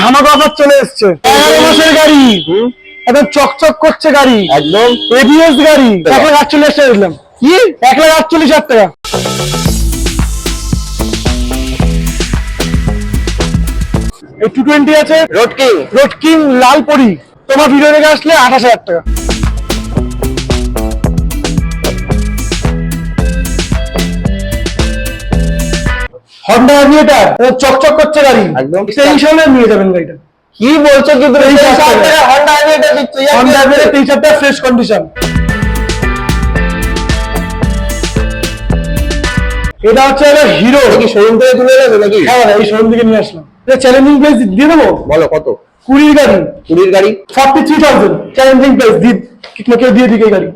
ধামাকা অফার চলে এসছে। এগারো মাসের গাড়ি। একদম চকচক করছে গাড়ি। একদম। এবিএস গাড়ি। এক লাখ আটচল্লিশ টাকা দিলাম। কি? এক লাখ আটচল্লিশ হাজার টাকা। এই টু টোয়েন্টি আছে। রোড কিং রোড কিং লাল পরি তোমার ভিডিও দেখে আসলে আঠাশ হাজার টাকা। Honda Aviator. চকচক করছে গাড়ি। একদম। নিয়ে যাবেন গাড়িটা। কি বলছো কিন্তু হন্ডা দিচ্ছ হন্ডা অ্যাভিয়েটার ফ্রেশ কন্ডিশন এটা হচ্ছে একটা হিরো কি শোরুম থেকে তুলে নেবে নাকি? হ্যাঁ এই শোরুম থেকে নিয়ে আসলাম। এটা চ্যালেঞ্জিং প্রাইস দিয়ে দেবো? বলো কত? কুড়ির গাড়ি। কুড়ির গাড়ি? Forty three thousand challenging price দিয়ে কেউ দিয়ে দিকে গাড়ি।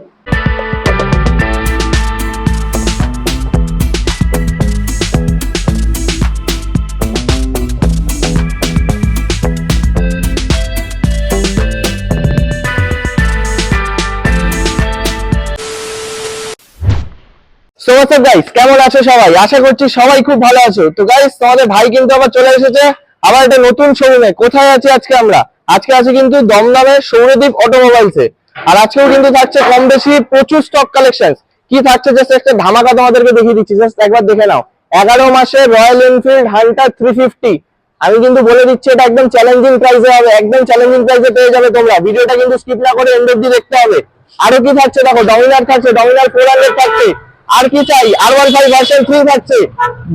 সো হোয়াটসঅ্যাপ গাইস কেমন আছো সবাই? আশা করছি সবাই খুব ভালো আছো। তো গাইস তোমাদের ভাই কিন্তু আবার চলে এসেছে। আবার একটা নতুন শোরুমে কোথায় আছি আজকে আমরা? আজকে আছি কিন্তু দমদমের সৌরদীপ অটোমোবাইলসে আর আজকেও কিন্তু থাকছে কম বেশি প্রচুর স্টক কালেকশন কি থাকছে? জাস্ট একটা ধামাকা তোমাদেরকে দেখিয়ে দিচ্ছি। জাস্ট একবার দেখে নাও। এগারো মাসে Royal Enfield Hunter three fifty আমি কিন্তু বলে দিচ্ছি, এটা একদম চ্যালেঞ্জিং প্রাইসে হবে। একদম চ্যালেঞ্জিং প্রাইসে পেয়ে যাবে তোমরা। ভিডিওটা কিন্তু স্কিপ না করে এন্ড অব্দি দেখতে হবে। আরও কি থাকছে? দেখো ডমিনার থাকছে ডমিনার ফোর হান্ড্রেড থাকছে। আর কি চাই? R one five version three থাকছে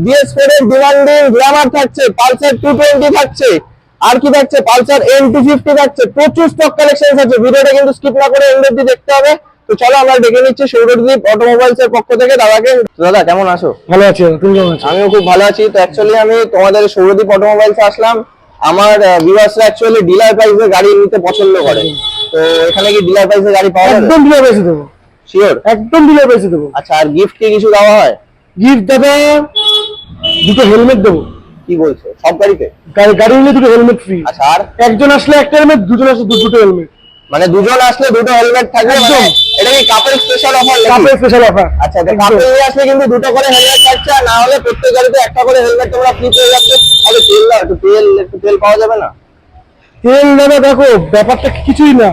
বিএস ফোর এর ডিমান্ডিং গ্রামার থাকছে পালসার টু টোয়েন্টি থাকছে আর কি থাকছে? পালসার এন টু ফিফটি থাকছে প্রচুর স্টক কালেকশন আছে ভিডিওটা কিন্তু স্কিপ না করে এন্ড অব্দি দেখতে হবে। তো চলো আমরা ডেকে নিচ্ছি সৌরদীপ অটোমোবাইলস এর পক্ষ থেকে। দাদাকে দাদা কেমন আছো? ভালো আছে তুমি কেমন আছো? আমিও খুব ভালো আছি। তো অ্যাকচুয়ালি আমি তোমাদের সৌরদীপ অটোমোবাইলস আসলাম। আমার ভিউয়ার্সরা অ্যাকচুয়ালি ডিলার প্রাইসে গাড়ি নিতে পছন্দ করে। তো এখানে কি ডিলার প্রাইসে গাড়ি পাওয়া যাবে? একদম দিলে বেশি দেবো। শিওর একদম দিলে বেশি দেবো। আচ্ছা আর গিফট কি কিছু দেওয়া হয়? গিফট দেবে দুটো হেলমেট দেবো। কি বলছো? সব গাড়িতে? গাড়ি গাড়ি নিলে দুটো হেলমেট ফ্রি আচ্ছা আর? একজন আসলে একটা হেলমেট দুজন আসলে দুটো হেলমেট মানে দুজন আসলে দুটো হেলমেট থাকবে একদম। মানে এটা কি কাপের স্পেশাল অফার কাপের স্পেশাল অফার আচ্ছা তো কাপড় নিয়ে আসলে কিন্তু দুটো করে হেলমেট থাকছে না হলে প্রত্যেক গাড়িতে একটা করে হেলমেট তোমরা ফ্রি পেয়ে যাচ্ছে। তাহলে তেল দাও একটু তেল একটু তেল পাওয়া যাবে না? তেল দাদা দেখো ব্যাপারটা কিছুই না।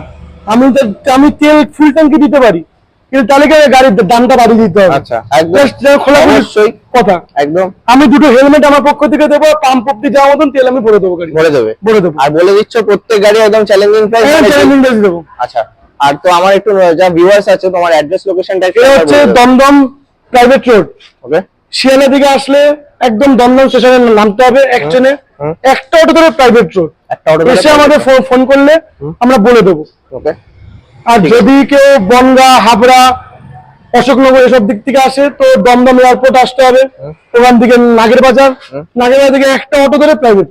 আমি তো- আমি তেল ফুল ট্যাঙ্কি দিতে পারি। কিন্তু তাহলে গাড়ির দামটা বাড়িয়ে দিতে হবে? আচ্ছা একদম। খোলা অবশ্যই। কথা। একদম। আমি দুটো হেলমেট আমার পক্ষ থেকে দেবো পাম্প অব্দি যাওয়ার মতন তেল আমি ভরে দেবো গাড়ি ভরে দেবে। ভরে দেবো। আর বলে দিচ্ছ প্রত্যেক গাড়ি একদম চ্যালেঞ্জিং প্রাইস চ্যালেঞ্জিং বেশি দেবো। আচ্ছা আর তো আমার একটু যা ভিউয়ার্স আছে তোমার অ্যাড্রেস লোকেশনটা এটা হচ্ছে দমদম প্রাইভেট রোড ওকে শিয়ালা দিকে আসলে একদম দমদম স্টেশনে নামতে হবে এক ট্রেনে। একটা অটো ধরে প্রাইভেট রোড একটা অটো এসে আমাদের ফোন করলে আমরা বলে দেবো। ওকে আর যদি কেউ বনগা হাবড়া অশোকনগর এসব দিক থেকে আসে তো দমদম এয়ারপোর্ট আসতে হবে। ওখান থেকে নাগের বাজার। নাগের বাজার থেকে একটা অটো ধরে প্রাইভেট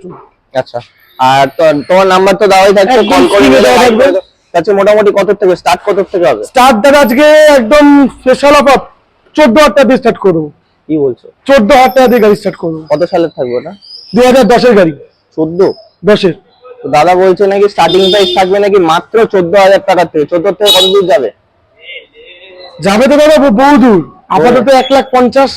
আচ্ছা। আর তোমার নাম্বার তো দেওয়াই থাকছে কল করে থাকবে। আচ্ছা মোটামুটি কত থেকে স্টার্ট কত থেকে হবে? স্টার্ট দাদা আজকে একদম স্পেশাল অফার চোদ্দ হাজার টাকা দিয়ে স্টার্ট করব কি বলছো? চোদ্দ হাজার টাকা দিয়ে গাড়ি স্টার্ট করব কত সালের থাকবে না দুই হাজার দশের গাড়ি। চোদ্দ? দশের। তো দাদা বলছে নাকি স্টার্টিং প্রাইস থাকবে নাকি মাত্র চোদ্দ হাজার টাকা থেকে। চোদ্দ থেকে কত দূর যাবে? যাবে তো দাদা বহু দূর। আপাতত এক লাখ পঞ্চাশ।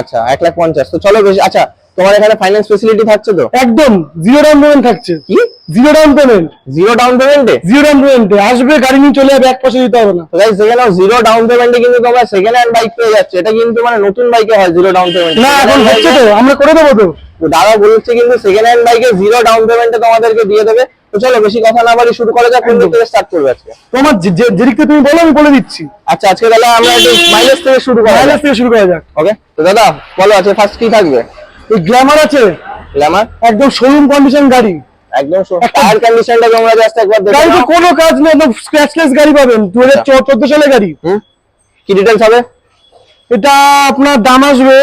আচ্ছা এক লাখ পঞ্চাশ। তো চলো বেশি আচ্ছা তোমার এখানে ফাইন্যান্স ফেসিলিটি থাকছে তো? একদম জিরো ডাউন পেমেন্ট থাকছে। কি? Zero down payment zero down পেমেন্টে জিরো ডাউন পেমেন্টে আসবে গাড়ি নিয়ে চলে যাবে এক পয়সা দিতে হবে না। গাইস সেখানে জিরো ডাউন পেমেন্টে কিন্তু তোমরা সেকেন্ড হ্যান্ড বাইক পেয়ে যাচ্ছে। এটা কিন্তু মানে নতুন বাইকে হয় জিরো ডাউন পেমেন্ট না এখন হচ্ছে তো আমরা করে দেবো তো। তো দাদা বলছে কিন্তু সেকেন্ড হ্যান্ড বাইকে জিরো ডাউন পেমেন্টে তোমাদেরকে দিয়ে দেবে। তো চলো বেশি কথা না বাড়ি শুরু করা যাক কোন দিক থেকে স্টার্ট করবে আজকে? তোমার যে- যে- যেদিকটা তুমি বলো আমি বলে দিচ্ছি। আচ্ছা আজকে তাহলে আমরা একটু মাইলেজ থেকে শুরু করা মাইলেজ থেকে শুরু করা যাক। ওকে তো দাদা বলো আছে ফার্স্ট কি থাকবে? এই গ্ল্যামার আছে। গ্ল্যামার একদম শোরুম কন্ডিশন গাড়ি। একদম টায়ার কন্ডিশনটা তোমরা জাস্ট একবার দেখে গাড়িতে কোনো কাজ নেই একদম স্ক্র্যাচলেস গাড়ি পাবেন। দু হাজার চোদ্দ সালে গাড়ি। কি ডিটেলস হবে? এটা আপনার দাম আসবে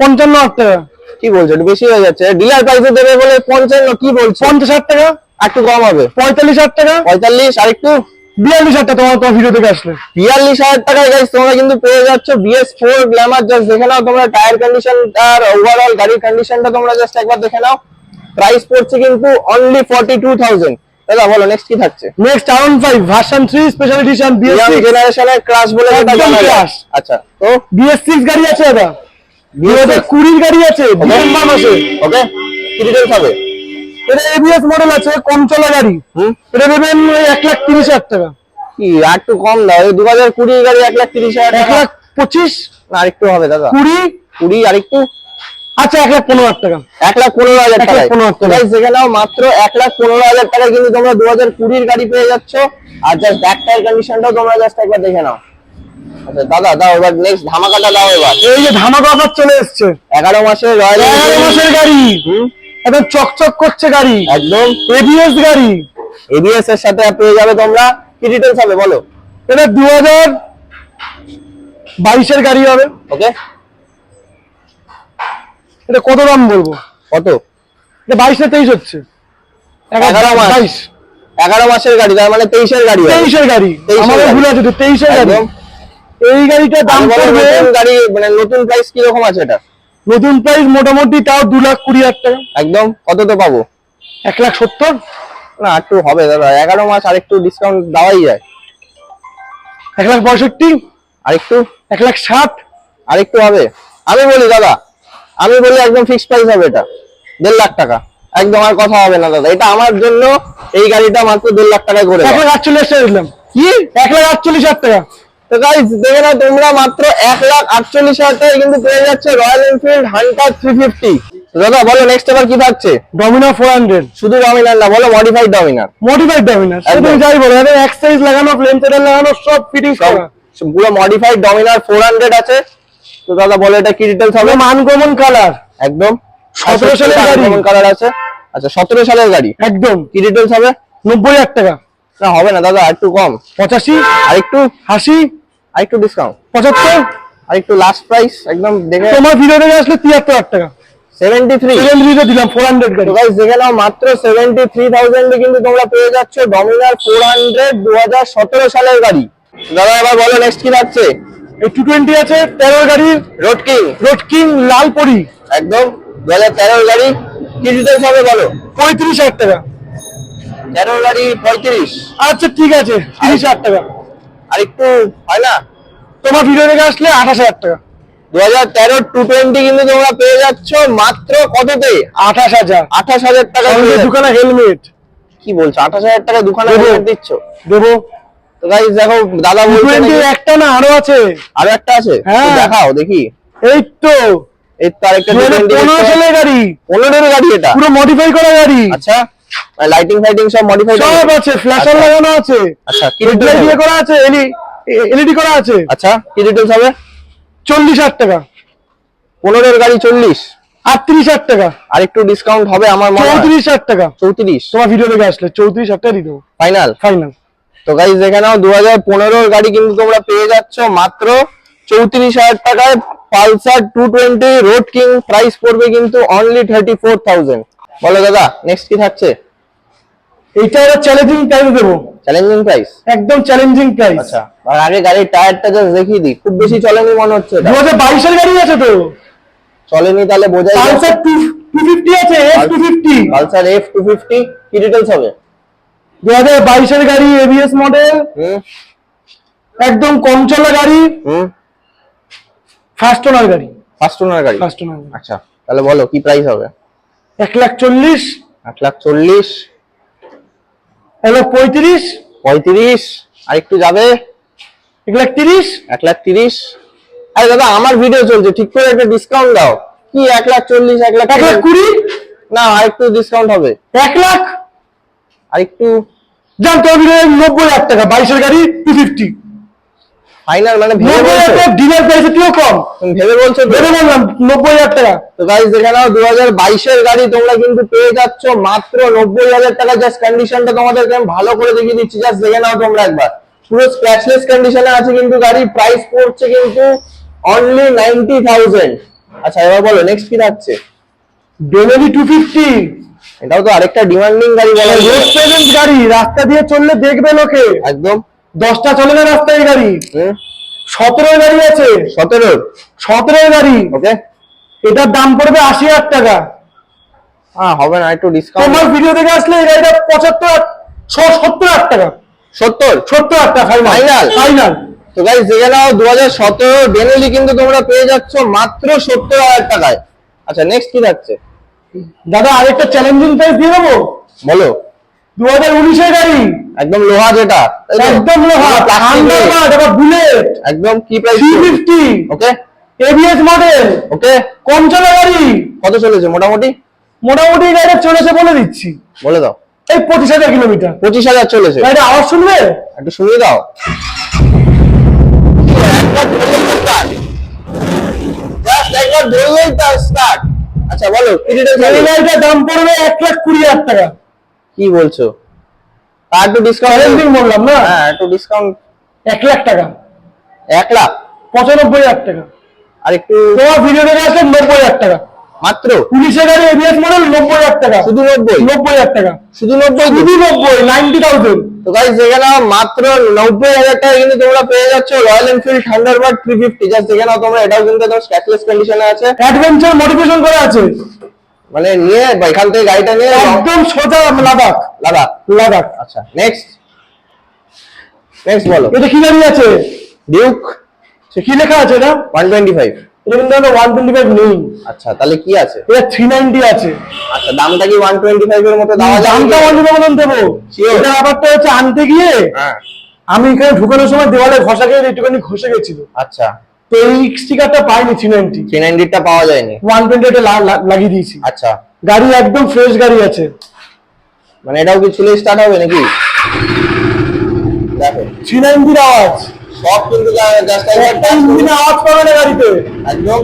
পঞ্চান্ন হাজার টাকা। কি বলছো একটু বেশি হয়ে যাচ্ছে। ডিলার প্রাইসে দেবে বলে পঞ্চান্ন কি বলছো পঞ্চাশ হাজার টাকা। একটু কম হবে। পঁয়তাল্লিশ হাজার টাকা। পঁয়তাল্লিশ আর একটু? বিয়াল্লিশ হাজার টাকা তোমার তোমার ভিডিও থেকে আসলে। বিয়াল্লিশ হাজার টাকায় গাইস তোমরা কিন্তু পেয়ে যাচ্ছ বিএস ফোর গ্ল্যামার জাস্ট দেখে নাও তোমরা। টায়ার কন্ডিশন আর ওভারঅল গাড়ির কন্ডিশনটা তোমরা জাস্ট একবার দেখে নাও। প্রাইস পড়ছে কিন্তু অনলি ফর্টি টু থাউজেন্ড দাদা বলো নেক্সট কি থাকছে? Next version three special edition BS জেনারেশনের ক্রাশ বলে একদম আচ্ছা তো? গাড়ি আছে দাদা। কুড়ির গাড়ি আছে ডিসেম্বর মাসে ওকে কি ডিটেলস এটা এবিএস মডেল আছে কম চলা গাড়ি এটা দেবেন এক লাখ তিরিশ হাজার টাকা। কি একটু কম দাও। দু হাজার কুড়ি গাড়ি এক লাখ তিরিশ হাজার এক লাখ পঁচিশ? না আরেকটু হবে দাদা। কুড়ি? কুড়ি আরেকটু আচ্ছা এক লাখ পনেরো হাজার টাকা। এক লাখ পনেরো হাজার টাকায়। পনেরো হাজার টাকা। Guys, দেখে নাও মাত্র এক লাখ পনেরো হাজার টাকায় কিন্তু তোমরা দু হাজার কুড়ির গাড়ি পেয়ে যাচ্ছ। আর জাস্ট ব্যাক টায়ার কন্ডিশনটাও তোমরা জাস্ট একবার দেখে নাও। আচ্ছা দাদা দাও এবার নেক্সট ধামাকাটা দাও এবার। এই যে ধামাকা অফার চলে এসছে। এগারো মাসের রয়্যাল এগারো মাসের গাড়ি। একদম চকচক করছে গাড়ি। একদম। এবিএস গাড়ি। এবিএস এর সাথে পেয়ে যাবে তোমরা। কি ডিটেলস হবে বলো? এটা দু হাজার বাইশের গাড়ি হবে। ওকে। এটা কত দাম বলব? কত? এটা বাইশ না তেইশ হচ্ছে। এগারো মাস। বাইশ। এগারো মাসের গাড়ি তার মানে তেইশের গাড়ি হবে। তেইশের গাড়ি। 23 আমাদের ভুল আছে তো তেইশের গাড়ি। এই গাড়িটার দাম পড়বে গাড়ি মানে নতুন প্রাইস কি রকম আছে এটা? নতুন প্রাইস মোটামুটি তাও দু লাখ কুড়ি হাজার টাকা। একদম? কত তো পাবো? এক লাখ সত্তর? না একটু হবে দাদা। এগারো মাস আরেকটু ডিসকাউন্ট দেওয়াই যায়। এক লাখ পঁয়ষট্টি? আরেকটু? এক লাখ ষাট? আরেকটু হবে। আমি বলি দাদা আমি বলি একদম ফিক্স প্রাইস হবে এটা। দেড় লাখ টাকা। একদম আর কথা হবে না দাদা। এটা আমার জন্য এই গাড়িটা মাত্র দেড় লাখ টাকায় করে এক লাখ আটচল্লিশ টাকা দিলাম। কি? এক লাখ আটচল্লিশ হাজার টাকা। তো দেখে নাও তোমরা মাত্র এক লাখ আটচল্লিশ হাজার টাকায় কিন্তু পেয়ে যাচ্ছে Royal Enfield Hunter three fifty দাদা বলো নেক্সট এবার কি থাকছে? ডমিনার ফোর হান্ড্রেড শুধু ডমিনার না বলো মডিফাইড ডমিনার মডিফাইড ডমিনার। তুমি যাই বলো এখানে এক সাইজ লাগানো সেটার লাগানো সব ফিটিং করা। পুরো মডিফাইড ডমিনার ফোর হান্ড্রেড আছে। তো দাদা বলো এটা কি ডিটেলস হবে? একদম। কালার একদম 17 সালের গাড়ি। কালার আছে। আচ্ছা সতেরো সালের গাড়ি। একদম। কি ডিটেলস হবে? নব্বই হাজার টাকা। না হবে না দাদা একটু কম। পঁচাশি? আরেকটু? আশি? আরেকটু ডিসকাউন্ট পঁচাত্তর? আরেকটু লাস্ট প্রাইস একদম দেখে তোমার ভিডিও থেকে আসলে তিয়াত্তর হাজার টাকা। সেভেন্টি থ্রি দিলাম ফোর হান্ড্রেড গাড়ি। তো গাইস দেখে নাও মাত্র সেভেন্টি থ্রি থাউজেন্ডে কিন্তু তোমরা পেয়ে যাচ্ছ ডমিনার ফোর হান্ড্রেড দু হাজার সতেরো সালের গাড়ি। দাদা এবার বলো নেক্সট কি থাকছে এই টু টোয়েন্টি আছে গাড়ি। রোড কিং রোড কিং লাল পরি একদম দু হাজার তেরোর গাড়ি। কি ডিটেলস বলো। পঁয়ত্রিশ হাজার টাকা। তেরোর গাড়ি পঁয়ত্রিশ। আচ্ছা ঠিক আছে তিরিশ হাজার টাকা। আর একটু হয় না? তোমার ভিডিও থেকে আসলে আঠাশ হাজার টাকা। দু হাজার তেরোর টু টোয়েন্টি কিন্তু তোমরা পেয়ে যাচ্ছ মাত্র কততে? আঠাশ হাজার। আঠাশ হাজার টাকা দুখানা হেলমেট কি বলছো? আঠাশ হাজার টাকা দুখানা helmet দিচ্ছ? দেবো। তো গাইস দেখো দাদা টু বলছে টোয়েন্টি নাকি- একটা না আরও আছে? আরও একটা আছে? হ্যাঁ। দেখাও দেখি। এই তো। এই তো আরেকটা পনেরো সালের গাড়ি। পনেরোর গাড়ি এটা? পুরো মডিফাই করা গাড়ি। আচ্ছা। লাইটিং ফাইটিং সব মডিফাই সব আছে ফ্ল্যাশার আচ্ছা। লাগানো আছে। আচ্ছা কি details দিয়ে করা আছে এলইডি করা আছে। আচ্ছা কি ডিটেলস হবে? চল্লিশ হাজার টাকা। পনেরোর গাড়ি চল্লিশ। আটত্রিশ হাজার টাকা। আর একটু ডিসকাউন্ট হবে আমার মনে হয়। চৌত্রিশ হাজার টাকা। চৌত্রিশ। তোমার ভিডিও থেকে আসলে চৌত্রিশ হাজার টাকা দিয়ে ফাইনাল ফাইনাল তো গাইজ দেখে নাও দু হাজার পনেরোর গাড়ি কিন্তু তোমরা পেয়ে যাচ্ছ মাত্র চৌত্রিশ হাজার টাকায় Pulsar two twenty road king price পড়বে কিন্তু অনলি থার্টি ফোর থাউজেন্ড বলো দাদা নেক্সট কি থাকছে? এইটা একটা চ্যালেঞ্জিং প্রাইস দেবো। চ্যালেঞ্জিং প্রাইস একদম চ্যালেঞ্জিং প্রাইস আচ্ছা আর আগে গাড়ির টায়ারটা জাস্ট দেখিয়ে দিই খুব বেশি চলেনি মনে হচ্ছে এটা। দু হাজার বাইশের গাড়ি আছে তো। চলেনি তাহলে বোঝাই পালসার টু টু ফিফটি আছে F two fifty. Pulsar F two fifty কি ডিটেলস হবে? দু হাজার বাইশের গাড়ি এবিএস মডেল হুম। একদম কম চলা গাড়ি। হুম। ফার্স্ট ওনার গাড়ি। ফার্স্ট ওনার গাড়ি। ফার্স্ট ওনার আচ্ছা তাহলে বলো কি প্রাইস হবে? এক লাখ চল্লিশ। এক লাখ চল্লিশ। এক লাখ পঁয়ত্রিশ। পঁয়ত্রিশ। আর একটু যাবে। এক লাখ তিরিশ। এক লাখ তিরিশ। আরে দাদা আমার ভিডিও চলছে ঠিক করে একটা ডিসকাউন্ট দাও। কি এক লাখ চল্লিশ এক লাখ এক লাখ কুড়ি। না আর একটু ডিসকাউন্ট হবে। এক লাখ। আর একটু তোমার ভিডিও নব্বই হাজার টাকা বাইশের গাড়ি টু ফিফটি ফাইনাল মানে টাকা প্রাইসে তুইও কম। ভেবে বলছো? ভেবে বললাম নব্বই হাজার টাকা। তো গাইজ দেখে নাও দু হাজার বাইশের গাড়ি তোমরা কিন্তু পেয়ে যাচ্ছ মাত্র নব্বই হাজার টাকা। জাস্ট কন্ডিশনটা তোমাদেরকে আমি ভালো করে দেখিয়ে দিচ্ছি। জাস্ট দেখে নাও তোমরা একবার। পুরো স্ক্র্যাচলেস কন্ডিশনে আছে কিন্তু গাড়ি। প্রাইস পড়ছে কিন্তু অনলি নাইনটি থাউজেন্ড আচ্ছা এবার বলো নেক্সট কি থাকছে? বেনেলি টু ফিফটি এটাও তো আরেকটা ডিমান্ডিং গাড়ি বলা গাড়ি রাস্তা দিয়ে চললে দেখবে লোকে। একদম। দশটা চলে না রাস্তায় গাড়ি? সতেরো গাড়ি আছে। সতেরো। সতেরো গাড়ি। ওকে। এটার দাম পড়বে আশি হাজার টাকা। হ্যাঁ হবে না একটু ডিসকাউন্ট তোমার ভিডিও থেকে আসলে এই গাড়িটা পঁচাত্তর সত্তর হাজার টাকা। সত্তর? সত্তর হাজার টাকা ফাইনাল? ফাইনাল তো গাইজ দেখে নাও দু হাজার সতেরো ডেনেলি কিন্তু তোমরা পেয়ে যাচ্ছ মাত্র সত্তর হাজার টাকায়। আচ্ছা নেক্সট কি থাকছে? দাদা আরেকটা চ্যালেঞ্জিং প্রাইস দিয়ে দেবো? বলো। দু হাজার উনিশের গাড়ি। একদম লোহা যেটা একদম লোহা বুলেট একদম কি price fifty okay ABS model okay কম চলা গাড়ি। কত চলেছে? মোটামুটি? মোটামুটি গাড়িটা চলেছে বলে দিচ্ছি। বলে দাও। এই পঁচিশ হাজার কিলোমিটার। পঁচিশ হাজার চলেছে। গাড়িটা আওয়াজ শুনবে? একটু শুনিয়ে দাও। আচ্ছা বলো? দাম পড়বে এক লাখ কুড়ি হাজার টাকা। কি বলছো? আর একটু ডিসকাউন্ট চ্যালেঞ্জিং বললাম না? হ্যাঁ একটু ডিসকাউন্ট এক লাখ টাকা। এক লাখ? পঁচানব্বই হাজার টাকা। আর একটু তোমার ভিডিও দেখে আসলে নব্বই হাজার টাকা। মাত্র? পুলিশের গাড়ি এবিএস মডেল নব্বই হাজার টাকা। শুধু নব্বই? নব্বই হাজার টাকা। শুধু নব্বই? তো? শুধু নব্বই নাইনটি থাউজেন্ড তো গাইস দেখে নাও মাত্র নব্বই হাজার টাকা কিন্তু তোমরা পেয়ে যাচ্ছ Royal Enfield Thunderbird three fifty just দেখে নাও তোমরা এটাও কিন্তু একদম স্ক্র্যাচলেস কন্ডিশনে আছে। অ্যাডভেঞ্চার মডিফিকেশন করা আছে। মানে নিয়ে এখান থেকে গাড়িটা নিয়ে একদম সোজা লাদাখ। লাদাখ। লাদাখ। আচ্ছা নেক্সট নেক্সট বলো। এটা কি গাড়ি আছে? ডিউক সে কি লেখা আছে এটা? ওয়ান টোয়েন্টি ফাইভ এটা কিন্তু ওয়ান টোয়েন্টি ফাইভ নেই। আচ্ছা তাহলে কি আছে? এটা থ্রি নাইনটি আছে। আচ্ছা দামটা কি ওয়ান টোয়েন্টি ফাইভ এর মতো যাবে দামটা কি? অন্য মতন দেবো. এটা ব্যাপারটা হচ্ছে আনতে গিয়ে হ্যাঁ। আমি এখানে ঢুকানোর সময় দেওয়ালে ঘষা গিয়ে একটুখানি ঘষে গেছিল। আচ্ছা। তো এই স্টিকারটা পাইনি থ্রি নাইনটি থ্রি নাইনটিটা পাওয়া যায়নি। ওয়ান টোয়েন্টি লাগিয়ে দিয়েছি। আচ্ছা। গাড়ি একদম ফ্রেশ গাড়ি আছে। মানে এটাও কি স্টার্ট হবে নাকি? দেখো। থ্রি নাইনটির আওয়াজ। সব কিন্তু ইঞ্জিনে আওয়াজ পাবে না গাড়িতে। একদম।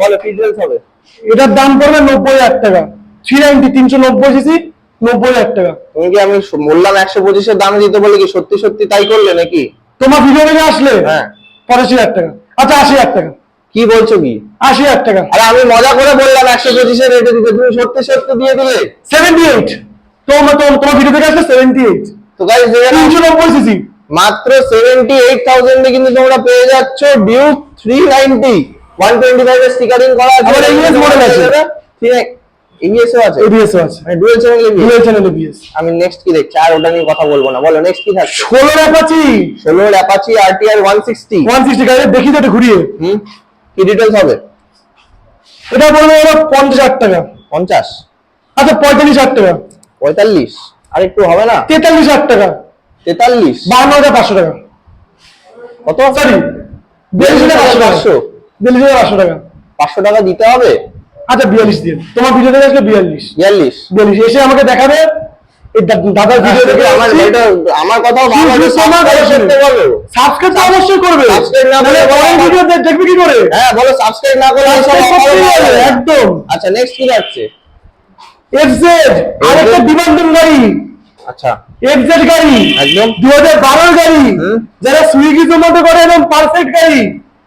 বলো কি হবে? এটার দাম পড়বে নব্বই হাজার টাকা। থ্রি নাইনটি তিনশো নব্বই সিসি নব্বই হাজার টাকা। তুমি কি আমি বললাম একশো পঁচিশের দামে দিতে বলে কি সত্যি সত্যি তাই করলে নাকি? তোমার ভিডিও দেখে আসলে? হ্যাঁ। পঁচাশি হাজার টাকা। আচ্ছা আশি হাজার টাকা। কি বলছো কি? আশি হাজার টাকা। আরে আমি মজা করে বললাম একশো পঁচিশের রেটে দিতে। তুমি সত্যি সত্যি দিয়ে দিলে। সেভেন্টি এইট তোমার তোমার- তোমার ভিডিও দেখে আসলে সেভেন্টি এইট তো নাও, তিনশো নব্বই সিসি মাত্র সেভেন্টি এইট থাউজেন্ডে কিন্তু তোমরা পেয়ে যাচ্ছ Duke three ninety one twenty five এর স্টিকারিং করা আছে। আবার ABS model আছে। এবিএস আছে? এবিএস আছে। মানে dual channel dual channel ABS আমি নেক্সট কি দেখছি? আর ওটা নিয়ে কথা বলব না। বলো নেক্সট কি থাকছে? ষোলো অ্যাপাচি ষোলোর Apache RTR one sixty one sixty গাড়ি দেখি তো ঘুরিয়ে। হুম? কি হবে? এটা পড়বে ওরা পঞ্চাশ হাজার টাকা। পঞ্চাশ? আচ্ছা পঁয়তাল্লিশ হাজার টাকা। পঁয়তাল্লিশ? আর একটু হবে না? তেতাল্লিশ হাজার টাকা। তেতাল্লিশ? বান্ন হাজার পাঁচশো টাকা। কত? সরি বিয়াল্লিশ হাজার পাঁচশো টাকা। পাঁচশো। বিয়াল্লিশ হাজার পাঁচশো টাকা। পাঁচশো টাকা দিতে হবে? আচ্ছা বিয়াল্লিশ দিন। তোমার ভিডিও দেখে আসলে বিয়াল্লিশ। বিয়াল্লিশ। বিয়াল্লিশ এসে আমাকে দেখাবে। দাদার ভিডিও দেখে আমার আমার কথাও। সাবস্ক্রাইব তো অবশ্যই করবে। করলে। ভিডিও দেখবে কি করে? হ্যাঁ বলো সাবস্ক্রাইব না করে এইসব Subscribe offer করতেই পাওয়া হবে, যাবে। একদম। আচ্ছা নেক্সট কি যাচ্ছে? এফজেড আরেকটা ডিমান্ডিং গাড়ি। আচ্ছা। এফজেড গাড়ি। একদম। দু হাজার বারোর গাড়ি। যারা সুইগি জোম্যাটো করে একদম পারফেক্ট গাড়ি।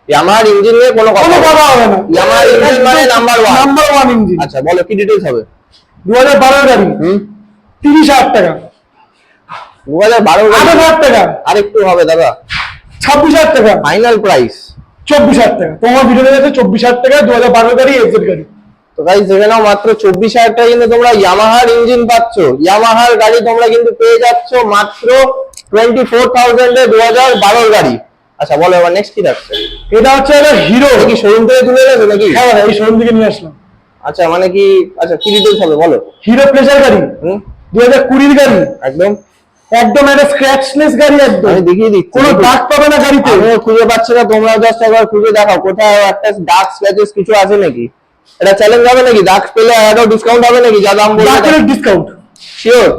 আমার ইঞ্জিন নিয়ে কোনো কথা কথা হবে না। আমার ইঞ্জিন মানে number one number one engine আচ্ছা বলো কি ডিটেলস হবে? দু হাজার বারোর গাড়ি। তিরিশ হাজার টাকা। দু হাজার বারো হাজার টাকা। আর একটু হবে দাদা। ছাব্বিশ হাজার টাকা। ফাইনাল প্রাইস চব্বিশ হাজার টাকা। তোমার ভিডিও দেখে চব্বিশ হাজার টাকা দু হাজার বারোর গাড়ি এফজেড গাড়ি। তো গাইস দেখে নাও মাত্র চব্বিশ হাজার টাকা কিন্তু তোমরা ইয়ামাহার ইঞ্জিন পাচ্ছ। ইয়ামাহার গাড়ি তোমরা কিন্তু পেয়ে যাচ্ছ মাত্র টোয়েন্টি ফোর থাউজেন্ডে দু হাজার বারোর গাড়ি। আচ্ছা বলো এবার নেক্সট কি থাকছে এটা হচ্ছে একটা হিরো কি শোরুম থেকে তুলে নেবে নাকি? হ্যাঁ এই শোরুম থেকে নিয়ে আসলাম। আচ্ছা মানে কি আচ্ছা কি ডিটেলস হবে বলো। হিরো প্লেজার গাড়ি। দু হাজার কুড়ির গাড়ি। একদম। একদম একটা স্ক্র্যাচলেস গাড়ি একদম। আমি দেখিয়ে দিচ্ছি। কোনো দাগ পাবে না গাড়িতে। আমিও খুঁজে পাচ্ছি না তোমরা জাস্ট একবার খুঁজে দেখাও কোথাও একটা ডার্ক স্ক্র্যাচেস কিছু আছে নাকি? এটা চ্যালেঞ্জ হবে নাকি? দাগ পেলে আরও ডিসকাউন্ট হবে নাকি? যা দাম বলবে ডাকের ডিসকাউন্ট শিওর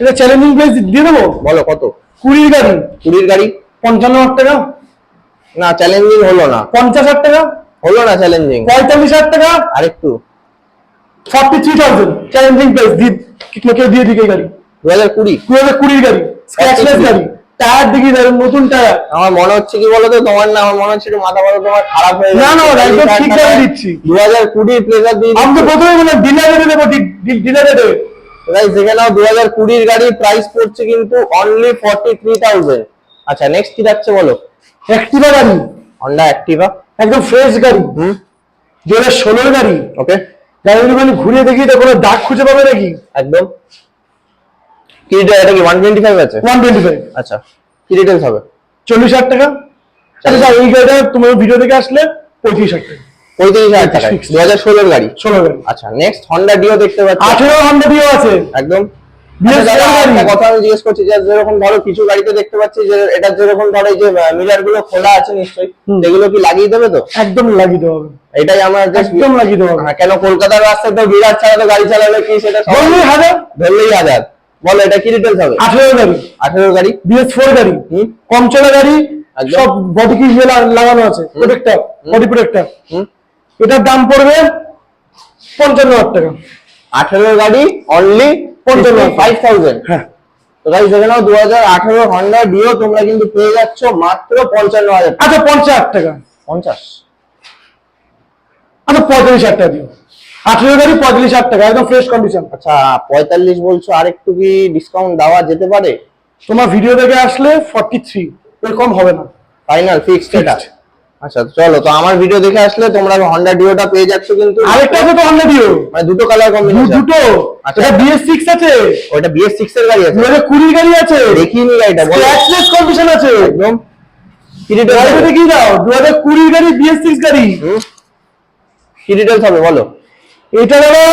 এটা চ্যালেঞ্জিং প্রাইস দিয়ে দেবো? বলো কত? কুড়ির গাড়ি। কুড়ির গাড়ি? পঞ্চান্ন হাজার টাকা। না চ্যালেঞ্জিং হলো না। পঞ্চাশ হাজার টাকা? হলো না চ্যালেঞ্জিং পঁয়তাল্লিশ হাজার টাকা? আরেকটু। Forty three thousand challenging price দিয়ে কেউ দিয়ে দিকে গাড়ি? দু হাজার কুড়ি। দু হাজার কুড়ির গাড়ি। স্ক্র্যাচলেস গাড়ি। টায়ার দিকে দেবেন নতুন টায়ার আমার মনে হচ্ছে কি বলতো তোমার না আমার মনে হচ্ছে মাথা মাথা তোমার খারাপ হয়ে না, না, একদম ঠিক জায়গায় দিচ্ছি। দু হাজার কুড়ি প্লেজার দিয়ে আমি তো প্রথমে বললাম ডিলারে দেবো ডিলারে দেবে। গাইস দেখে নাও দু হাজার কুড়ির গাড়ি প্রাইস পড়ছে কিন্তু অনলি ফর্টি থ্রি থাউজেন্ড আচ্ছা নেক্সট কি যাচ্ছে বলো? অ্যাক্টিভা গাড়ি। হন্ডা অ্যাক্টিভা একদম ফ্রেশ গাড়ি। হুম। দু হাজার ষোলোর গাড়ি। ওকে গাড়িগুলো মানে ঘুরিয়ে দেখি তো কোনো দাগ খুঁজে পাবে নাকি? একদম। কি এটা কি ওয়ান টোয়েন্টি ফাইভ আছে? ওয়ান টোয়েন্টি ফাইভ আচ্ছা। কি ডিটেলস হবে? চল্লিশ হাজার টাকা। আচ্ছা এই গাড়িটা তোমার ভিডিও দেখে আসলে পঁয়ত্রিশ হাজার টাকা। পঁয়ত্রিশ হাজার টাকা। দু হাজার ষোলোর গাড়ি। ষোলো গাড়ি। আচ্ছা নেক্সট হন্ডা ডিও দেখতে পাচ্ছি। আঠেরো হান্ড্রেড দিও আছে। একদম। আচ্ছা। কথা আমি জিজ্ঞেস করছি যে যেরকম ধরো কিছু গাড়িতে দেখতে পাচ্ছি যে এটা যেরকম ধরো এই যে মিলারগুলো খোলা আছে নিশ্চয়ই। এগুলো কি লাগিয়ে দেবে তো? একদম লাগিয়ে হবে। এটাই আমার একদম লাগিয়ে হ্যাঁ, কেন কলকাতার রাস্তায় তো বিরাট ছাড়া তো গাড়ি চালালে কি সেটা বললি হাজার। ধরলেই হাজার। বলো এটা কি ডিটেলস হবে? আঠেরো গাড়ি। আঠেরো গাড়ি? বিএস ফোর গাড়ি। কম চলা গাড়ি। সব বডি কি লাগানো আছে প্রোটেক্টর বডি প্রোটেক্টর এটার দাম পড়বে পঞ্চান্ন হাজার টাকা। আঠেরো গাড়ি অনলি পঞ্চান্ন হাজার। ফাইভ থাউজেন্ড হ্যাঁ। তো দেখে নাও হন্ডা ডিও তোমরা কিন্তু পেয়ে যাচ্ছ মাত্র পঞ্চান্ন হাজার আচ্ছা পঞ্চাশ হাজার টাকা। পঞ্চাশ। আচ্ছা টাকা দিও। গাড়ি টাকা একদম ফ্রেশ কন্ডিশন আচ্ছা পঁয়তাল্লিশ বলছো আর একটু কি ডিসকাউন্ট দেওয়া যেতে পারে? তোমার ভিডিও দেখে আসলে ফর্টি থ্রি এর হবে না। ফাইনাল ফিক্সড এটা। আচ্ছা চলো তো আমার ভিডিও দেখে আসলে তোমরা হন্ডা ডিওটা পেয়ে যাচ্ছ কিন্তু। আরেকটা আছে তো আমরা দিও মানে দুটো কালার কম্বিনেশন দুটো। আচ্ছা। এটা বিএস সিক্স আছে। ওটা বিএস সিক্স এর গাড়ি আছে। হাজার কুড়ির গাড়ি আছে। দেখিনি গাড়িটা বলো। স্ক্র্যাচলেস কন্ডিশন আছে। একদম। কি হবে দেখিয়ে দাও। দু হাজার কুড়ির গাড়ি বিএস সিক্স গাড়ি। হুম? কি ডিটেলস হবে বলো। এটা দাদা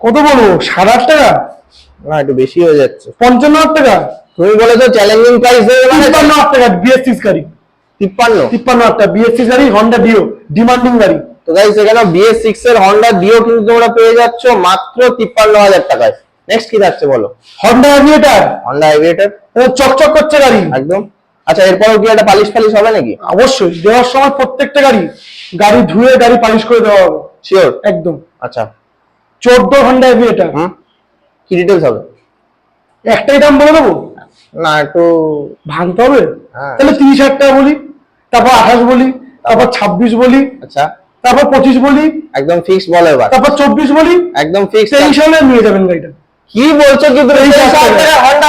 কত বলব সাত আট টাকা? না একটু বেশি হয়ে যাচ্ছে। পঞ্চান্ন টাকা। তুমি বলেছ চ্যালেঞ্জিং প্রাইস মানে তিপ্পান্ন হাজার টাকা বিএস গাড়ি। তিপ্পান্ন? তিপ্পান্ন হাজার টাকা বিএস গাড়ি হন্ডা ডিও ডিমান্ডিং গাড়ি। তো গাইস এখানে বিএস সিক্স এর হন্ডা ডিও কিন্তু তোমরা পেয়ে যাচ্ছ মাত্র তিপ্পান্ন হাজার টাকায়। নেক্সট কি থাকছে বলো? হন্ডা অ্যাভিয়েটার হন্ডা এভিয়েটার চকচক করছে গাড়ি। একদম। আচ্ছা এরপরও কি একটা পালিশ ফালিশ হবে নাকি? অবশ্যই দেওয়ার সময় প্রত্যেকটা গাড়ি গাড়ি ধুয়ে গাড়ি পালিশ করে দেওয়া হবে। শিওর একদম। আচ্ছা। চোদ্দ অ্যাভিয়েটার হুম? কি ডিটেলস হবে? একটাই দাম বলে দেবো? না একটু ভাঙতে হবে? হ্যাঁ। তাহলে তিরিশ হাজার টাকা বলি তারপর আঠাশ বলি তারপর ছাব্বিশ বলি আচ্ছা। তারপর পঁচিশ বলি একদম ফিক্স বলে এবার। তারপর চব্বিশ বলি একদম ফিক্স তেইশ হলে নিয়ে যাবেন গাড়িটা। কি বলছো কিন্তু তেইশ হন্ডা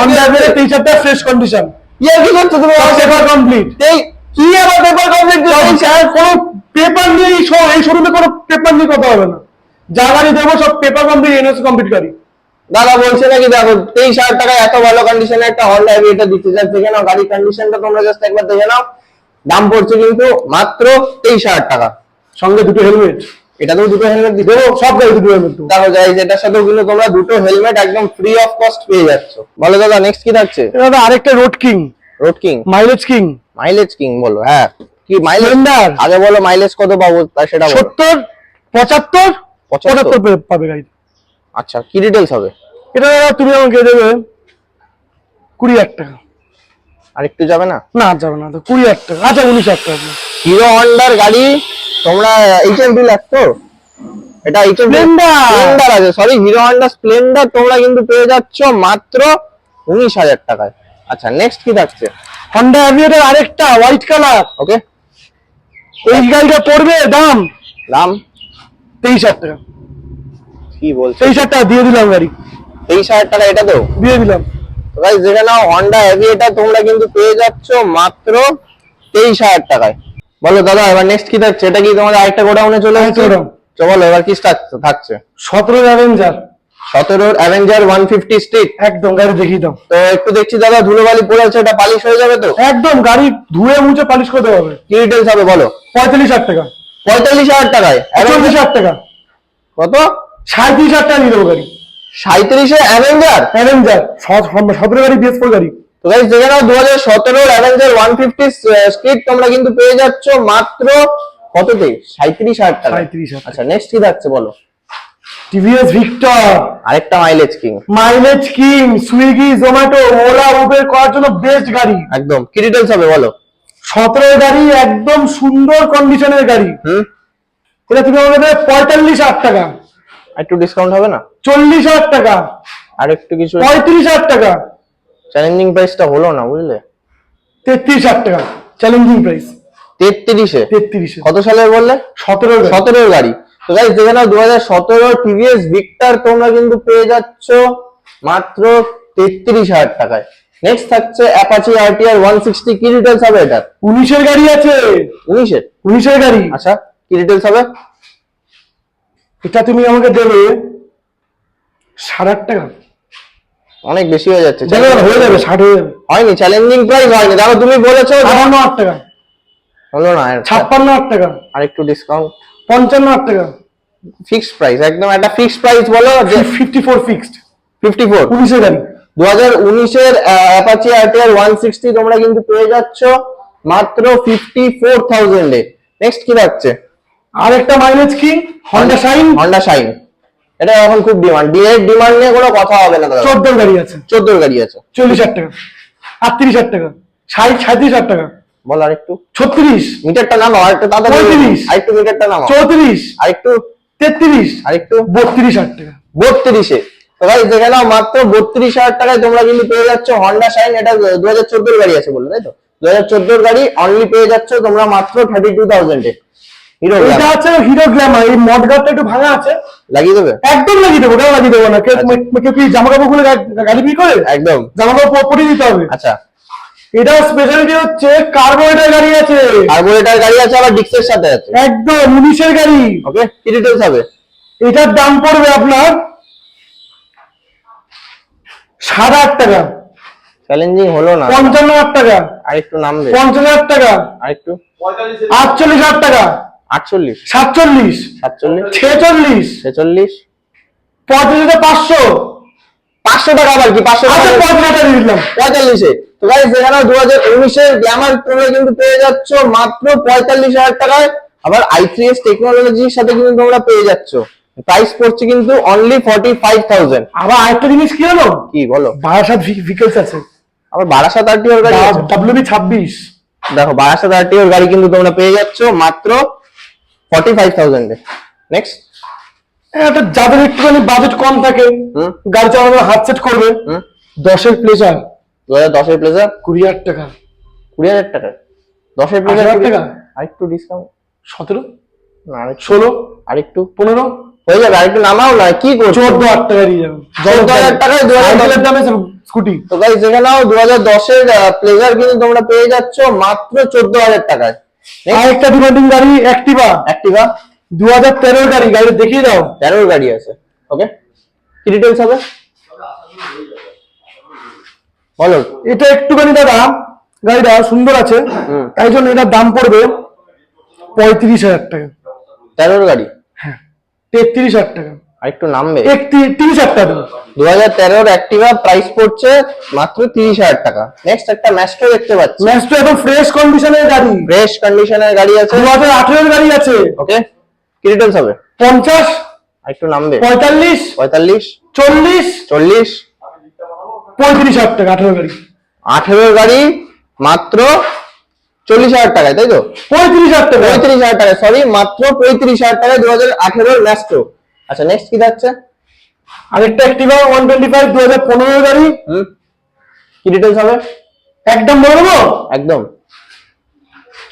হন্ডা তেইশ হাজার ফ্রেশ কন্ডিশন ইয়ার কি করছ তুমি? পেপার কমপ্লিট এই কি আবার পেপার কমপ্লিট কোনো পেপার নিয়ে এই শোরুমে কোনো পেপার নিয়ে কথা হবে না। যা গাড়ি দেবো সব পেপার কমপ্লিট এনএসি কমপ্লিট গাড়ি। দাদা বলছে নাকি দেখো তেইশ হাজার টাকায় এত ভালো কন্ডিশনে একটা হন্ডা এভিয়েটার দিচ্ছে জাস্ট দেখে নাও গাড়ির কন্ডিশনটা তোমরা জাস্ট একবার দেখে নাও। দাম পড়ছে কিন্তু মাত্র তেইশ হাজার টাকা। সঙ্গে দুটো হেলমেট এটা তো দুটো হেলমেট দিতে দেবো সব গাড়ি দুটো হেলমেট দেখো যাই এটার সাথেও কিন্তু তোমরা দুটো হেলমেট একদম ফ্রি অফ কস্ট পেয়ে যাচ্ছ। বলো দাদা নেক্সট কি থাকছে? দাদা আরেকটা road king road king mileage king mileage king বলো হ্যাঁ। কি মাইলেজ আগে বলো মাইলেজ কত পাবো সেটা বলো। সত্তর পঁচাত্তর? পঁচাত্তর। পাবে গাড়ি আচ্ছা কি ডিটেলস হবে? এটা তুমি আমাকে দেবে কুড়ি হাজার টাকা। আর একটু যাবে না? না আর যাবে না তো কুড়ি হাজার টাকা আচ্ছা উনিশ হাজার টাকা। হিরো হন্ডার গাড়ি তোমরা এইচএমপি লাগতো এটা এইচএমপি Splendor! স্প্লেন্ডার আছে সরি হিরো হন্ডা স্প্লেন্ডার তোমরা কিন্তু পেয়ে যাচ্ছ মাত্র উনিশ হাজার টাকায়। আচ্ছা নেক্সট কি থাকছে? হন্ডা অ্যাভিয়েটার আরেকটা হোয়াইট কালার ওকে এই গাড়িটা পড়বে দাম দাম? তেইশ হাজার টাকা। কি বলছো? তেইশ হাজার টাকা দিয়ে দিলাম গাড়ি। তেইশ হাজার টাকা এটা তো? দিয়ে দিলাম। গাইস দেখে নাও হন্ডা এভিয়েটার তোমরা কিন্তু পেয়ে যাচ্ছ মাত্র তেইশ হাজার টাকায়। বলো দাদা এবার নেক্সট কি থাকছে? এটা কি তোমাদের আরেকটা গোডাউনে চলে আসছে বলো এবার কি থাকছে থাকছে? সতেরো অ্যাভেঞ্জার সতেরোর অ্যাভেঞ্জার ওয়ান ফিফটি স্ট্রিট একদম গাড়ি দেখিয়ে দাও। তো একটু দেখছি দাদা ধুলোবালি পড়েছে এটা পালিশ হয়ে যাবে তো? একদম গাড়ি ধুয়ে মুছে পালিশ করে দেওয়া হবে। কি ডিটেলস হবে বলো? পঁয়তাল্লিশ হাজার টাকা। পঁয়তাল্লিশ হাজার টাকায়। চল্লিশ হাজার টাকা। কত? সাঁত্রিশ হাজার টাকা দিয়ে দেবো গাড়ি। সাঁত্রিশে অ্যাভেঞ্জার অ্যাভেঞ্জার সতেরো গাড়ি বিএস ফোর গাড়ি। তো গাইস দেখে নাও দু হাজার সতেরোর অ্যাভেঞ্জার ওয়ান ফিফটি স্ট্রিট তোমরা কিন্তু পেয়ে যাচ্ছ মাত্র কততে সাঁত্রিশ হাজার টাকা। 37,000 আচ্ছা নেক্সট কি থাকছে বলো? টিভিএস ভিক্টর আরেকটা mileage king mileage king Swiggy Zomato Ola Uber করার জন্য বেস্ট গাড়ি। একদম। কি ডিটেলস হবে বলো? সতেরো গাড়ি একদম সুন্দর কন্ডিশনের গাড়ি। হুম। এটা তুমি আমাকে দেবে পঁয়তাল্লিশ হাজার টাকা। একটু ডিসকাউন্ট হবে না? চল্লিশ হাজার টাকা। আর একটু কিছু পঁয়ত্রিশ হাজার টাকা। চ্যালেঞ্জিং প্রাইসটা হলো না বুঝলে? তেত্রিশ হাজার টাকা। চ্যালেঞ্জিং প্রাইস তেত্রিশে? তেত্রিশে। কত সালের বললে? সতেরো সতেরোর গাড়ি। তো গাইস দেখে নাও দু হাজার সতেরো টিভিএস ভিক্টর তোমরা কিন্তু পেয়ে যাচ্ছ মাত্র তেত্রিশ হাজার টাকায়। নেক্সট থাকছে অ্যাপাচি আরটিআর ওয়ান সিক্সটি কি ডিটেলস হবে এটা উনিশের গাড়ি আছে। উনিশের? উনিশের গাড়ি। আচ্ছা কি ডিটেলস হবে? এটা তুমি আমাকে দেবে সাড়ে আট টাকা। অনেক বেশি হয়ে যাচ্ছে। হয়ে যাবে ষাট হয়ে যাবে। হয়নি চ্যালেঞ্জিং প্রাইস হয়নি। দেখো তুমি বলেছ আটান্ন হাজার টাকা। হলো না ছাপ্পান্ন হাজার টাকা। আর একটু ডিসকাউন্ট পঞ্চান্ন হাজার টাকা। ফিক্সড প্রাইস একদম একটা ফিক্সড প্রাইস বলো যে fifty four fixed fifty four উনিশে গাড়ি। দু হাজার উনিশের অ্যাপাচি আরটিআর ওয়ান সিক্সটি তোমরা কিন্তু পেয়ে যাচ্ছ মাত্র ফিফটি ফোর থাউজেন্ডে নেক্সট কি থাকছে? আর একটা মাইলেজ কি? হন্ডা শাইন হন্ডা শাইন এটা এখন খুব ডিমান্ড ডিএর ডিমান্ড নিয়ে কোনো কথা হবে না দাদা। চোদ্দোর গাড়ি আছে। চোদ্দোর গাড়ি আছে। চল্লিশ হাজার টাকা। আটত্রিশ হাজার টাকা। ষাট সাঁত্রিশ হাজার টাকা। বল আর একটু ছত্রিশ। মিটারটা নামাও আর একটু দাদা পঁয়ত্রিশ। আর একটু মিটারটা নামাও। চৌত্রিশ। আর একটু তেত্রিশ। আর একটু বত্রিশ হাজার টাকা। বত্রিশে। তো ভাই দেখে নাও মাত্র বত্রিশ হাজার টাকায় তোমরা কিন্তু পেয়ে যাচ্ছ হন্ডা শাইন এটা দু হাজার চোদ্দোর গাড়ি আছে বললে তাই তো? দু হাজার চোদ্দোর গাড়ি অনলি পেয়ে যাচ্ছ তোমরা মাত্র থার্টি টু থাউজেন্ডে হিরো এটা আছে হিরো গ্ল্যামার এই একটু ভাঙা আছে। লাগিয়ে দেবে? একদম লাগিয়ে দেবো কেন লাগিয়ে দেবো না? কেউ আচ্ছা। কেউ কি জামা কাপড় খুলে গাড়ি বিক্রি করে? একদম। জামা কাপড় পরিয়ে দিতে হবে। আচ্ছা। এটা স্পেশালিটি হচ্ছে কার্বোরেটার গাড়ি আছে। কার্বোরেটার গাড়ি আছে আবার ডিক্সের সাথে আছে। একদম উনিশের গাড়ি। ওকে কি ডিটেলস হবে? এটার দাম পড়বে আপনার সাত হাজার টাকা। চ্যালেঞ্জিং হলো না। পঞ্চান্ন হাজার টাকা। আর একটু নামবে। পঞ্চান্ন হাজার টাকা। আর একটু আটচল্লিশ হাজার টাকা। আটচল্লিশ। সাতচল্লিশ। সাতচল্লিশ। ছেচল্লিশ। ছেচল্লিশ। হাজার পাঁচশো। পাঁচশো টাকা আবার কি? পাঁচশো আচ্ছা পঁয়তাল্লিশে। তো গাইস যেখানে দু হাজার উনিশের গ্ল্যামার তোমরা কিন্তু পেয়ে যাচ্ছ মাত্র পঁয়তাল্লিশ হাজার টাকায়। আবার আই থ্রি এস টেকনোলজির সাথে কিন্তু তোমরা পেয়ে যাচ্ছ। প্রাইস পড়ছে কিন্তু অনলি ফর্টি ফাইভ থাউজেন্ড আবার আরেকটা জিনিস কি হলো? কি বলো। বারাসাত ভেহিকেলস আছে। আবার বারাসাত আরটিওর গাড়ি আছে। ডাব্লিউবি ছাব্বিশ। দেখো বারাসাত আরটিওর গাড়ি কিন্তু তোমরা পেয়ে যাচ্ছ মাত্র ফর্টি ফাইভ থাউজেন্ডে নেক্সট একটা যাদের একটুখানি বাজেট কম থাকে গাড়ি চালানোর হাত সেট করবে দশের প্লেজার দু হাজার দশের প্লেজার কুড়ি হাজার টাকা। কুড়ি হাজার টাকা। দশের প্লেজার টাকা? আরেকটু ডিসকাউন্ট সতেরো? না ষোলো? আরেকটু পনেরো? হয়ে যাবে আরেকটু নামাও না কি করছ? চোদ্দ হাজার টাকা দিয়ে যাবেন চোদ্দ হাজার টাকায় দু হাজার দামে স্কুটি। তো গাইস দেখে নাও দু হাজার দশের প্লেজার কিন্তু তোমরা পেয়ে যাচ্ছ মাত্র চোদ্দ হাজার টাকায়। আর একটা ডিমান্ডিং গাড়ি অ্যাক্টিভা অ্যাক্টিভা দু হাজার তেরোর গাড়ি গাড়ি দেখিয়ে দাও। তেরোর গাড়ি আছে। ওকে কি ডিটেলস হবে? বলো। এটা একটুখানি দাদা গাড়িটা সুন্দর আছে। তাই জন্য এটার দাম পড়বে পঁয়ত্রিশ হাজার টাকা। তেরোর গাড়ি? হ্যাঁ। তেত্রিশ হাজার টাকা। আর একটু নামবে একত্রিশ হাজার টাকা। দু হাজার তেরোর অ্যাক্টিভা প্রাইস পড়ছে মাত্র তিরিশ হাজার টাকা। নেক্সট একটা ম্যাস্ট্রো দেখতে পাচ্ছি। ম্যাচটা এখন ফ্রেশ কন্ডিশনের গাড়ি। ফ্রেশ কন্ডিশনের গাড়ি আছে। দু হাজার আঠেরোর গাড়ি আছে। ওকে কি ডিটেলস হবে? পঞ্চাশ আর একটু নামবে। পঁয়তাল্লিশ পঁয়তাল্লিশ চল্লিশ চল্লিশ। পঁয়ত্রিশ হাজার টাকা আঠেরো গাড়ি। আঠেরোর গাড়ি মাত্র চল্লিশ হাজার টাকায় তাই তো? পঁয়ত্রিশ হাজার টাকা। পঁয়ত্রিশ হাজার টাকা সরি মাত্র পঁয়ত্রিশ হাজার টাকায় দু হাজার আঠেরোর ম্যাস্ট্রো আচ্ছা নেক্সট কি থাকছে আরেকটা অ্যাক্টিভা ওয়ান টোয়েন্টি ফাইভ দু হাজার পনেরো গাড়ি। হুম? কি ডিটেলস হবে? একদম বলে দেবো? একদম।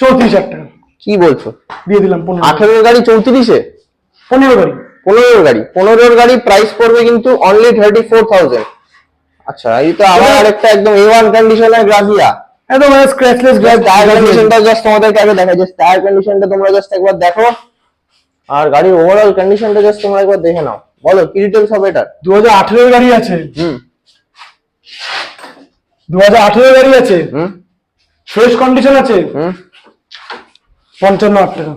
চৌত্রিশ হাজার টাকা। কি বলছো? দিয়ে দিলাম পনেরো। আঠেরোর গাড়ি চৌত্রিশে? পনেরো গাড়ি। পনেরোর গাড়ি। পনেরোর গাড়ি প্রাইস পড়বে কিন্তু অনলি থার্টি ফোর থাউজেন্ড আচ্ছা এই তো আবার আরেকটা একদম এ ওয়ান কন্ডিশনের গ্রাজিয়া একদম স্ক্র্যাচলেস টায়ার কন্ডিশনটা জাস্ট তোমাদেরকে আগে দেখা জাস্ট টায়ার কন্ডিশনটা তোমরা জাস্ট একবার দেখো। আর গাড়ির ওভারঅল কন্ডিশনটা জাস্ট তোমরা একবার দেখে নাও। বলো কি ডিটেলস হবে এটার? দু হাজার আঠেরোর গাড়ি আছে। হুম। দু হাজার আঠেরোর গাড়ি আছে। হুম। ফ্রেশ কন্ডিশন আছে। হুম। পঞ্চান্ন হাজার টাকা।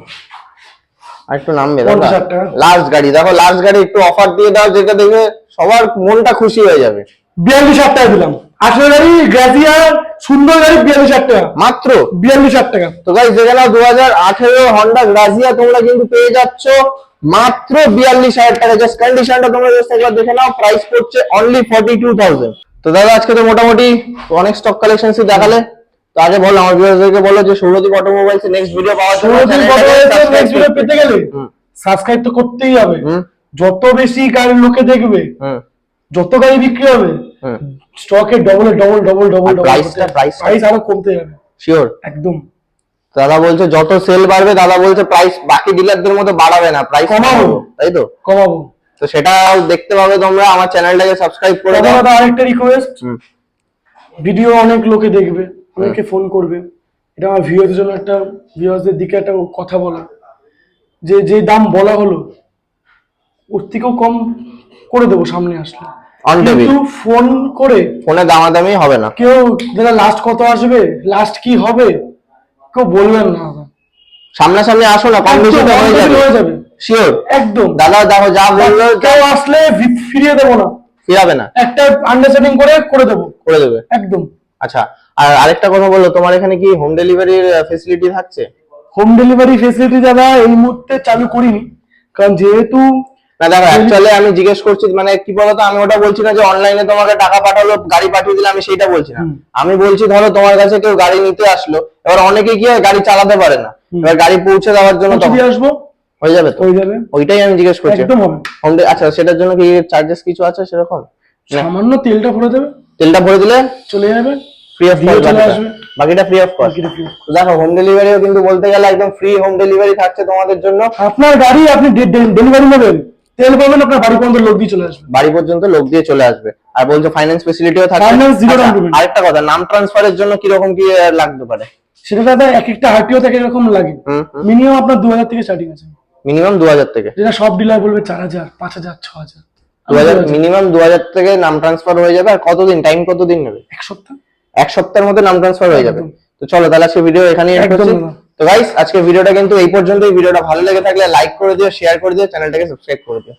আর একটু নামবে টাকা। লাস্ট গাড়ি দেখো লাস্ট গাড়ি একটু অফার দিয়ে দাও যেটা দেখে সবার মনটা খুশি হয়ে যাবে। বিয়াল্লিশ হাজার টাকা দিলাম। আঠেরো গাড়ি গ্রাজিয়ার সুন্দর গাড়ি বিয়াল্লিশ হাজার টাকা। মাত্র? বিয়াল্লিশ হাজার টাকা। তো দু হাজার আঠেরো হন্ডা গ্রাজিয়া তোমরা কিন্তু পেয়ে যাচ্ছ মাত্র বিয়াল্লিশ হাজার টাকা। জাস্ট কন্ডিশনটা তোমরা জাস্ট একবার দেখে নাও প্রাইস পড়ছে অনলি ফর্টি টু থাউজেন্ড তো দাদা আজকে তো মোটামুটি অনেক স্টক কালেকশন দেখালে। তো আগে বলো আমার ভিউয়ারদেরকে বলো যে সৌরদীপ অটোমোবাইলস নেক্সট ভিডিও পাওয়ার জন্য পেতে গেলে। সাবস্ক্রাইব তো করতেই হবে। যত বেশি গাড়ির লোকে দেখবে যত গাড়ি বিক্রি হবে স্টকে ডবল ডবল ডবল ডবল আর ডবল price টা- price টা? প্রাইস আরও কমতে যাবে। শিওর একদম। দাদা বলছে যত সেল বাড়বে দাদা বলছে প্রাইস বাকি ডিলারদের মতো বাড়াবে না প্রাইস কমাবো। তাই তো? কমাবো। তো সেটা দেখতে পাবে তোমরা আমার চ্যানেলটাকে সাবস্ক্রাইব করে দাও। দাদা আরেকটা রিকোয়েস্ট ভিডিও অনেক লোকে দেখবে অনেকে ফোন করবে। এটা আমার ভিউয়ারদের জন্য একটা ভিউয়ারদের দিকে একটা কথা বলা। যে যে দাম বলা হলো ওর থেকেও কম করে দেবো সামনে আসলে। The কিন্তু ফোন করে ফোনে দামাদামি হবে না। কেউ দাদা লাস্ট কত আসবে লাস্ট কি হবে কেউ বলবেন না। সামনাসামনি আসো না কম বেশি তো হয়ে যাবে। হয়ে যাবে। শিওর একদম। দাদা দেখো যা বলল কেউ আসলে ফিরিয়ে দেবো না। ফিরাবে না। একটা আন্ডারস্ট্যান্ডিং করে করে দেবো। করে দেবে। একদম। আচ্ছা আর আরেকটা কথা বলল তোমার এখানে কি হোম ডেলিভারির ফেসিলিটি থাকছে? হোম ডেলিভারি ফেসিলিটি দাদা এই মুহূর্তে চালু করিনি। কারণ যেহেতু না দেখো অ্যাকচুয়ালি আমি জিজ্ঞেস করছি মানে কি বলতো আমি ওটা বলছি না যে অনলাইনে তোমাকে টাকা পাঠালো গাড়ি পাঠিয়ে দিলে আমি সেইটা বলছি না। আমি বলছি ধরো তোমার কাছে কেউ গাড়ি নিতে আসলো এবার অনেকে কি হয় গাড়ি চালাতে পারে না। এবার গাড়ি পৌঁছে দেওয়ার জন্য তখন আসব? হয়ে যাবে তো? হয়ে যাবে। ওইটাই আমি জিজ্ঞেস করছি। একদম হবে। আচ্ছা সেটার জন্য কি চার্জেস কিছু আছে সেরকম? সামান্য তেলটা ভরে দেবে। তেলটা ভরে দিলে চলে যাবে। ফ্রি অফ কস্ট চলে আসবে। বাকিটা ফ্রি অফ কস্ট দেখো হোম ডেলিভারিও কিন্তু বলতে গেলে একদম ফ্রি হোম ডেলিভারি থাকছে তোমাদের জন্য। আপনার গাড়ি আপনি ডেলিভারি নেবেন। তেল পাবেন আপনার বাড়ি পর্যন্ত লোক দিয়ে চলে আসবে। বাড়ি পর্যন্ত লোক দিয়ে চলে আসবে। আর বলছো ফাইন্যান্স ফেসিলিটিও থাকবে zero down আচ্ছা, payment। আরেকটা কথা নাম ট্রান্সফারের জন্য কি রকম কি লাগতে পারে? সেটা দাদা এক একটা হারটিও থেকে এরকম লাগে। মিনিমাম আপনার দু হাজার থেকে স্টার্টিং আছে। মিনিমাম দু হাজার থেকে। যেটা সব ডিলার বলবে চার হাজার পাঁচ হাজার ছ হাজার দু হাজার মিনিমাম দু হাজার থেকে নাম ট্রান্সফার হয়ে যাবে। আর কতদিন টাইম কতদিন নেবে? এক সপ্তাহ। এক সপ্তাহের মধ্যে নাম ট্রান্সফার হয়ে যাবে। তো চলো তাহলে আজকে ভিডিও এখানেই তো গাইস আজকে ভিডিওটা কিন্তু এই পর্যন্তই। ভিডিওটা ভালো লেগে থাকলে লাইক করে দিও শেয়ার করে দিও চ্যানেলটাকে সাবস্ক্রাইব করে দিও।